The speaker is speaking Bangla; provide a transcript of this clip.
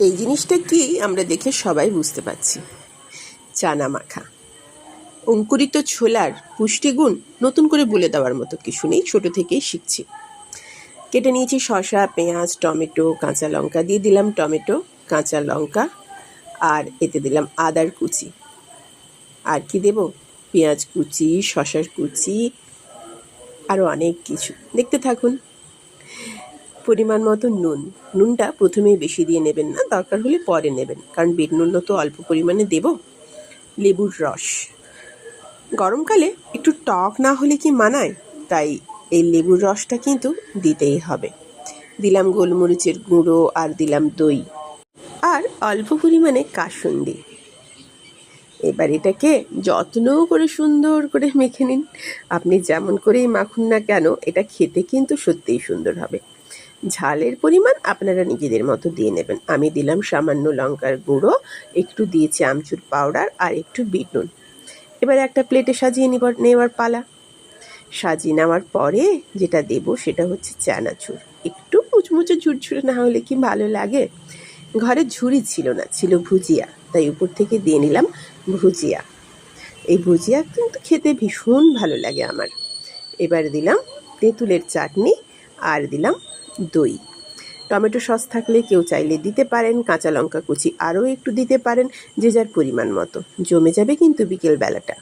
এই জিনিসটা কি আমরা দেখে সবাই বুঝতে পারছি। চানা মাখা। অঙ্কুরিত ছোলার পুষ্টিগুণ নতুন করে বলে দেওয়ার মতো কিছু নেই, ছোট থেকেই শিখছি। কেটে নিয়েছি শসা, পেঁয়াজ, টমেটো, কাঁচা লঙ্কা, দিয়ে দিলাম টমেটো, কাঁচা লঙ্কা, আর এতে দিলাম আদার কুচি। আর কি দেব? পেঁয়াজ কুচি, শসার কুচি আরও অনেক কিছু। দেখতে থাকুন। পরিমাণ মতো নুন। নুনটা প্রথমেই বেশি দিয়ে নেবেন না, দরকার হলে পরে নেবেন। কারণ বিট নুন তো অল্প পরিমাণে দেব। লেবুর রস। গরমকালে একটু টক না হলে কি মানায়? তাই এই লেবুর রসটা কিন্তু দিতেই হবে। দিলাম গোলমরিচের গুঁড়ো আর দিলাম দই। আর অল্প পরিমাণে কাসুন্দি। এবার এটাকে যত্ন করে সুন্দর করে মেখে নিন। আপনি যেমন করেই মাখুন না কেন, এটা খেতে কিন্তু সত্যিই সুন্দর হবে। ঝালের পরিমাণ আপনারা নিজেদের মতো দিয়ে নেবেন। আমি দিলাম সামান্য লঙ্কার গুঁড়ো, একটু দিয়েছি আমচুর পাউডার আর একটু বিট নুন এবার একটা প্লেটে সাজিয়ে নেবার নেওয়ার পালা। সাজিয়ে নেওয়ার পরে যেটা দেব সেটা হচ্ছে চানাচুর। একটু মুচমুচে ঝুরঝুরে না হলে কি ভালো লাগে? ঘরে ঝুড়ি ছিল না, ছিল ভুজিয়া। তাই উপর থেকে দিয়ে নিলাম ভুজিয়া। এই ভুজিয়া কিন্তু খেতে ভীষণ ভালো লাগে আমার। এবার দিলাম তেঁতুলের চাটনি আর দিলাম দই। টমেটো সস থাকলে কেউ চাইলে দিতে পারেন, কাঁচা লঙ্কা কুচি আরও একটু দিতে পারেন, যে যার পরিমাণ মতো। জমে যাবে কিন্তু বিকেল বেলাটা